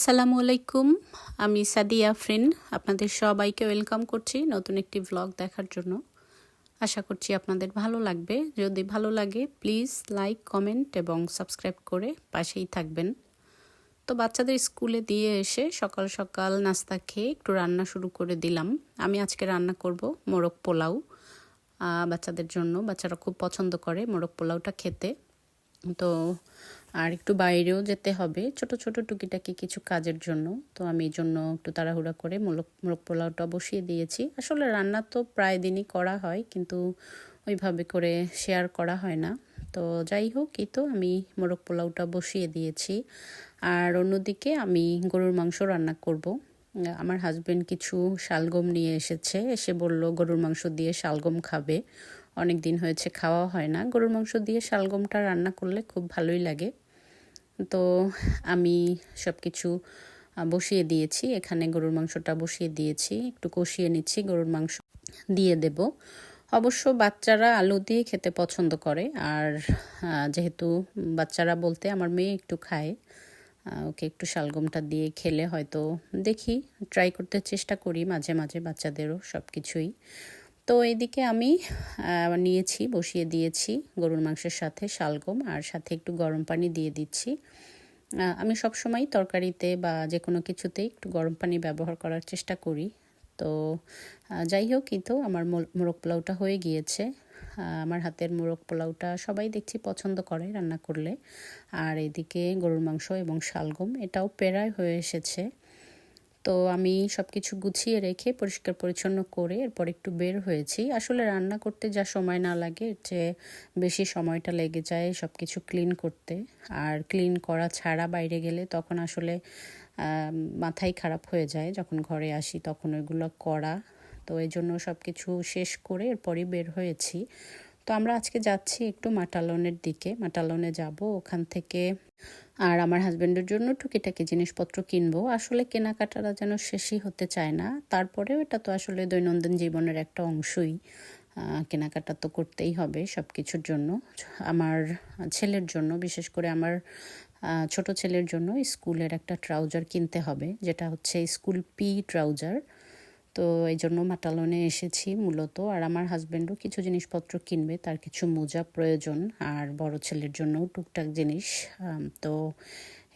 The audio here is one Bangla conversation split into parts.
আসসালামু আলাইকুম। আমি সাদিয়া ফ্রেন আপনাদের সবাইকে ওয়েলকাম করছি নতুন একটি ভ্লগ দেখার জন্য। আশা করছি আপনাদের ভালো লাগবে। যদি ভালো লাগে প্লিজ লাইক কমেন্ট এবং সাবস্ক্রাইব করে পাশেই থাকবেন। তো বাচ্চাদের স্কুলে দিয়ে এসে সকাল সকাল নাস্তা খেয়ে একটু রান্না শুরু করে দিলাম। আমি আজকে রান্না করব মোরগ পোলাও বাচ্চাদের জন্য। বাচ্চারা খুব পছন্দ করে মোরগ পোলাওটা খেতে। তো আর একটু বাইরেও যেতে হবে। ছোট ছোট টুকিটাকি কিছু কাজের জন্য। তো আমি এই জন্য একটু তাড়াহুড়া করে মোরগ মোরগ পোলাওটা বসিয়ে দিয়েছি। আসলে রান্না তো প্রায় দিনই করা হয়, কিন্তু ওইভাবে করে শেয়ার করা হয় না। তো যাই হোক, এই তো আমি মোরগ পোলাওটা বসিয়ে দিয়েছি। আর অন্যদিকে আমি গরুর মাংস রান্না করব। আমার হাজব্যান্ড কিছু শালগম নিয়ে এসেছে। এসে বলল, গরুর মাংস দিয়ে শালগম খাবে। অনেক দিন হয়েছে খাওয়া হয় না। গরুর মাংস দিয়ে শালগমটা রান্না করলে খুব ভালোই লাগে। তো আমি সব কিছু বসিয়ে দিয়েছি। এখানে গরুর মাংসটা বসিয়ে দিয়েছি। একটু কষিয়ে নিচ্ছি, গরুর মাংস দিয়ে দেব। অবশ্য বাচ্চারা আলু দিয়ে খেতে পছন্দ করে। আর যেহেতু বাচ্চারা বলতে আমার মেয়ে একটু খায় ওকে একটু শালগমটা দিয়ে খেলে হয়তো দেখি, ট্রাই করতে চেষ্টা করি মাঝে মাঝে বাচ্চাদেরও সব কিছুই তো এদিকে আমি নিয়েছি, বসিয়ে দিয়েছি গরুর মাংসের সাথে শালগম আর সাথে একটু গরম পানি দিয়ে দিচ্ছি। আমি সব সময় তরকারিতে বা যে কোনো কিছুতেই একটু গরম পানি ব্যবহার করার চেষ্টা করি। তো যাই হোক কিন্তু আমার মোরগ পোলাওটা হয়ে গিয়েছে। আমার হাতের মোরগ পোলাওটা সবাই দেখছি পছন্দ করে রান্না করলে। আর এদিকে গরুর মাংস এবং শালগম এটাও প্রায় হয়ে এসেছে। তো আমি সব কিছু গুছিয়ে রেখে পরিষ্কার পরিচ্ছন্ন করে এরপর একটু বের হয়েছি। আসলে রান্না করতে যা সময় না লাগে যে বেশি সময়টা লেগে যায় সব কিছু ক্লিন করতে। আর ক্লিন করা ছাড়া বাইরে গেলে তখন আসলে মাথাই খারাপ হয়ে যায়। যখন ঘরে আসি তখন ওইগুলো করা। তো এই জন্য সব কিছু শেষ করে এরপরই বের হয়েছি। তো আমরা আজকে যাচ্ছি একটু মাটালনের দিকে। মাটালনে যাব। ওখান থেকে আর আমার হাজব্যান্ডের জন্য টুকিটাকি জিনিসপত্র কিনবো। আসলে কেনাকাটাটা যেন শেষই হতে চায় না। তারপরেও এটা তো আসলে দৈনন্দিন জীবনের একটা অংশই। কেনাকাটা তো করতেই হবে সব কিছুর জন্য। আমার ছেলের জন্য, বিশেষ করে আমার ছোট ছেলের জন্য স্কুলের একটা ট্রাউজার কিনতে হবে। যেটা হচ্ছে স্কুল পি ট্রাউজার। তো এই জন্য মাটালনে এসেছি মূলত। আর আমার হাজব্যান্ডও কিছু জিনিসপত্র কিনবে, তার কিছু মোজা প্রয়োজন আর বড় ছেলের জন্যও টুকটাক জিনিস। তো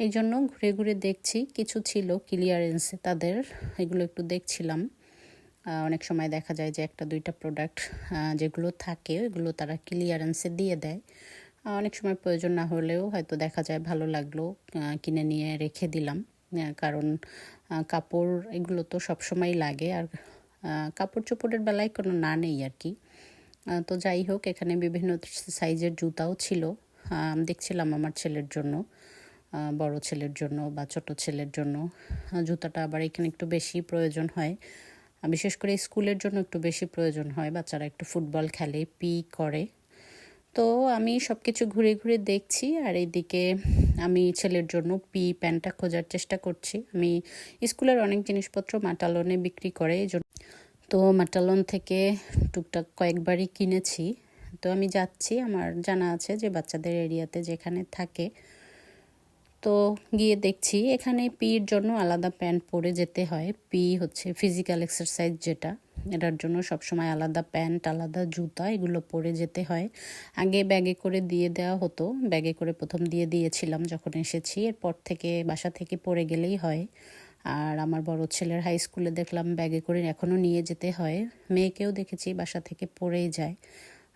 এই জন্য ঘুরে ঘুরে দেখছি, কিছু ছিল ক্লিয়ারেন্সে তাদের, এগুলো একটু দেখছিলাম। অনেক সময় দেখা যায় যে একটা দুইটা প্রোডাক্ট যেগুলো থাকে ওইগুলো তারা ক্লিয়ারেন্সে দিয়ে দেয়। অনেক সময় প্রয়োজন না হলেও হয়তো দেখা যায় ভালো লাগল কিনে নিয়ে রেখে দিলাম। কারণ কাপড় এগুলো তো সবসময় লাগে। আর কাপড় চোপড়ের বেলায় কোনো না নেই আর কি। তো যাই হোক, এখানে বিভিন্ন সাইজের জুতাও ছিল দেখছিলাম আমার ছেলের জন্য বড় ছেলের জন্য বা ছোট ছেলের জন্য। জুতাটা আবার এখানে একটু বেশি প্রয়োজন হয়। বিশেষ করে স্কুলের জন্য একটু বেশি প্রয়োজন হয়। বাচ্চারা একটু ফুটবল খেলে, পি করে। তো আমি সব কিছু ঘুরে ঘুরে দেখছি আর এইদিকে আমি ছেলের জন্য পি প্যান্টটা খোঁজার চেষ্টা করছি। আমি স্কুলের অনেক জিনিসপত্র মাটালনে বিক্রি করে, এই জন্য তো মাটালন থেকে টুকটাক কয়েকবারই কিনেছি। তো আমি যাচ্ছি, আমার জানা আছে যে বাচ্চাদের এরিয়াতে যেখানে থাকে। তো গিয়ে দেখছি এখানে পির জন্য আলাদা প্যান্ট পরে যেতে হয়। পি হচ্ছে ফিজিক্যাল এক্সারসাইজ যেটা। এটার জন্য সবসময় আলাদা প্যান্ট, আলাদা জুতা এগুলো পরে যেতে হয়। আগে ব্যাগে করে দিয়ে দেওয়া হতো। ব্যাগে করে প্রথম দিয়ে দিয়েছিলাম যখন এসেছি। এরপর থেকে বাসা থেকে পরে গেলেই হয়। আর আমার বড় ছেলের হাই স্কুলে দেখলাম ব্যাগে করে এখনও নিয়ে যেতে হয়। মেয়েকেও দেখেছি বাসা থেকে পরেই যায়।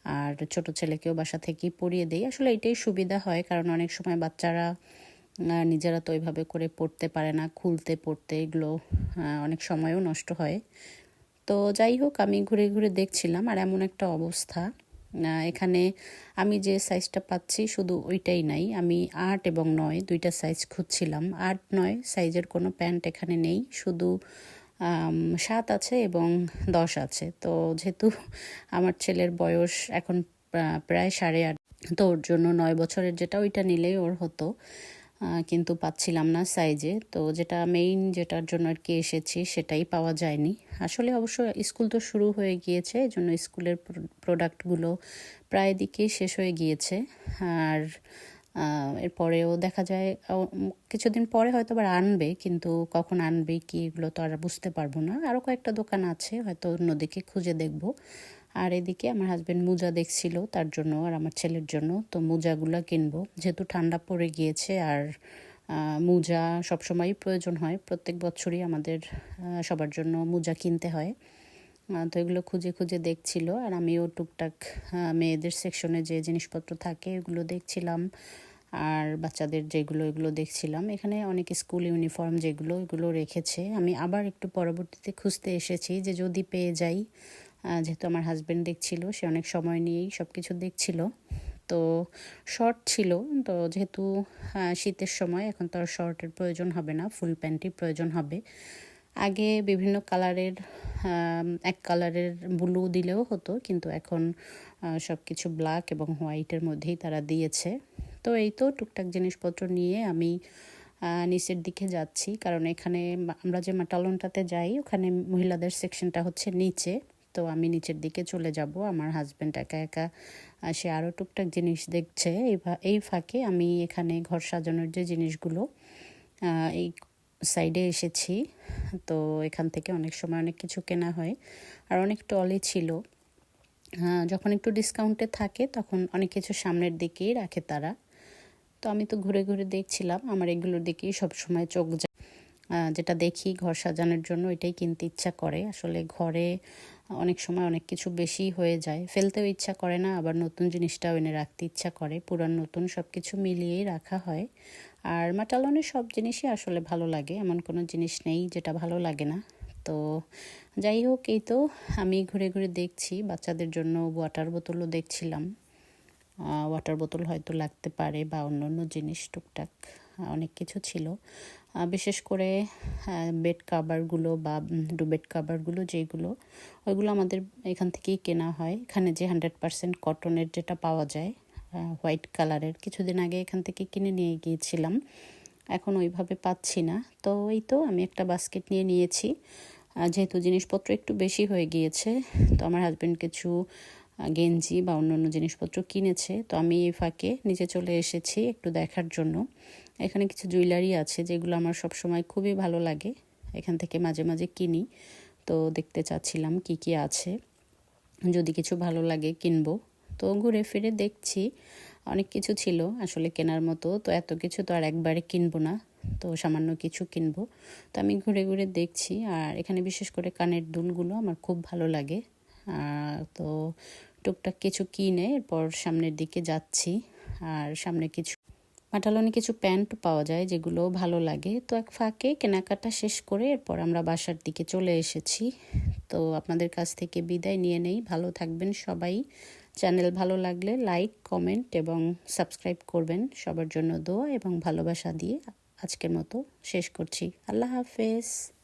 আর ছোট ছেলেকেও বাসা থেকেই পরিয়ে দেই। আসলে এটাই সুবিধা হয় কারণ অনেক সময় বাচ্চারা নিজেরা তো ওইভাবে করে পড়তে পারে না। খুলতে, পড়তে এগুলো অনেক সময়ও নষ্ট হয়। তো যাই হোক, আমি ঘুরে ঘুরে দেখছিলাম আর এমন একটা অবস্থা। এখানে আমি যে সাইজটা পাচ্ছি শুধু ওইটাই নাই, আমি আট এবং নয় দুইটা সাইজ খুঁজছিলাম। আট, নয় সাইজের কোনো প্যান্ট এখানে নেই, শুধু সাত আছে এবং দশ আছে। তো যেহেতু আমার ছেলের বয়স এখন প্রায় সাড়ে আট, তো ওর জন্য নয় বছরের যেটা, ওইটা নিলেই ওর হতো। কিন্তু পাচ্ছিলাম না সাইজে তো যেটা মেইন যেটার জন্য আর কি এসেছি সেটাই পাওয়া যায়নি। আসলে অবশ্য স্কুল তো শুরু হয়ে গিয়েছে, এই জন্য স্কুলের প্রোডাক্টগুলো প্রায় দিকেই শেষ হয়ে গিয়েছে। আর এরপরেও দেখা যায় কিছুদিন পরে হয়তো আবার আনবে, কিন্তু কখন আনবে কি এগুলো তো আর বুঝতে পারব না। আরও কয়েকটা দোকান আছে, হয়তো অন্যদিকে খুঁজে দেখব। আর এদিকে আমার হাজবেন্ড মোজা দেখছিল তার জন্য আর আমার ছেলের জন্য। তো মোজাগুলো কিনবো। যেহেতু ঠান্ডা পড়ে গিয়েছে আর মোজা সবসময়ই প্রয়োজন হয়। প্রত্যেক বছরই আমাদের সবার জন্য মোজা কিনতে হয়। তো এগুলো খুঁজে খুঁজে দেখছিল আর আমিও টুকটাক মেয়েদের সেকশনে যে জিনিসপত্র থাকে এগুলো দেখছিলাম। আর বাচ্চাদের যেগুলো, এগুলো দেখছিলাম। এখানে অনেক স্কুল ইউনিফর্ম যেগুলো, এগুলো রেখেছে। আমি আবার একটু পরবর্তীতে খুঁজতে এসেছি যে যদি পেয়ে যাই যেহেতু আমার হাজব্যান্ড দেখছিল, সে অনেক সময় নিয়েই সব কিছু দেখছিল। তো শর্ট ছিল, তো যেহেতু শীতের সময়, এখন তো আর শর্টের প্রয়োজন হবে না ফুল প্যান্টই প্রয়োজন হবে। আগে বিভিন্ন কালারের এক কালারের ব্লু দিলেও হতো, কিন্তু এখন সব কিছু ব্ল্যাক এবং হোয়াইটের মধ্যেই তারা দিয়েছে। তো এই তো টুকটাক জিনিসপত্র নিয়ে আমি নিচের দিকে যাচ্ছি। কারণ এখানে, আমরা যে মাটালনটাতে যাই, ওখানে মহিলাদের সেকশনটা হচ্ছে নিচে। তো আমি নিচের দিকে চলে যাব। আমার হাজব্যান্ড একা একা সে আরও টুকটাক জিনিস দেখছে। এই ফাঁকে আমি এখানে ঘর সাজানোর যে জিনিসগুলো এই সাইডে এসেছি। তো এখান থেকে অনেক সময় অনেক কিছু কেনা হয়। আর অনেক টলি ছিল। যখন একটু ডিসকাউন্টে থাকে, তখন অনেক কিছু সামনের দিকেই রাখে তারা। তো আমি তো ঘুরে ঘুরে দেখছিলাম। আমার এগুলোর দিকেই সবসময় চোখ যেটা দেখি ঘর সাজানোর জন্য, এটাই কিনতে ইচ্ছা করে। আসলে ঘরে অনেক সময় অনেক কিছু বেশি হয়ে যায়। ফেলতেও ইচ্ছা করে না, আবার নতুন জিনিসটাও এনে রাখতে ইচ্ছা করে। পুরান নতুন সব কিছু মিলিয়েই রাখা হয়। আর মাটালনের সব জিনিসই আসলে ভালো লাগে। এমন কোনো জিনিস নেই যেটা ভালো লাগে না। তো যাই হোক, এই তো আমি ঘুরে ঘুরে দেখছি। বাচ্চাদের জন্য ওয়াটার বোতলও দেখছিলাম। ওয়াটার বোতল হয়তো লাগতে পারে বা অন্য অন্য জিনিস, টুকটাক অনেক কিছু ছিল। বিশেষ করে বেড কাভারগুলো বা বেড কাভারগুলো যেগুলো, ওইগুলো আমাদের এখান থেকেই কেনা হয়। এখানে যে হান্ড্রেড পারসেন্ট কটনের যেটা পাওয়া যায় হোয়াইট কালারের কিছুদিন আগে এখান থেকে কিনে নিয়ে গিয়েছিলাম। এখন ওইভাবে পাচ্ছি না। তো ওই তো আমি একটা বাস্কেট নিয়ে নিয়েছি। যেহেতু জিনিসপত্র একটু বেশি হয়ে গিয়েছে, তো আমার হাজব্যান্ড কিছু গেঞ্জি বা অন্যান্য জিনিসপত্র কিনেছে। তো আমি এই ফাঁকে নিচে চলে এসেছি একটু দেখার জন্য। এখানে কিছু জুয়েলারি আছে যেগুলো আমার সব সময় খুবই ভালো লাগে। এখান থেকে মাঝে মাঝে কিনি। তো দেখতে চাচ্ছিলাম কি কি আছে। যদি কিছু ভালো লাগে কিনবো। তো ঘুরে ফিরে দেখছি। অনেক কিছু ছিল আসলে কেনার মতো। তো এত কিছু তো আর একবারে কিনবো না। তো সামান্য কিছু কিনবো। তো আমি ঘুরে ঘুরে দেখছি। আর এখানে বিশেষ করে কানের দুলগুলো আমার খুব ভালো লাগে। তো টুকটাক কিছু কিনে এরপর সামনের দিকে যাচ্ছি। আর সামনে কিছু মাটালনে কিছু প্যান্ট পাওয়া যায় যেগুলো ভালো লাগে। তো এক ফাঁকে কেনাকাটা শেষ করে এরপর আমরা বাসার দিকে চলে এসেছি। তো আপনাদের কাছ থেকে বিদায় নিয়ে নেই। ভালো থাকবেন সবাই। চ্যানেল ভালো লাগলে লাইক, কমেন্ট এবং সাবস্ক্রাইব করবেন। সবার জন্য দোয়া এবং ভালোবাসা দিয়ে আজকের মতো শেষ করছি। আল্লাহ হাফেজ।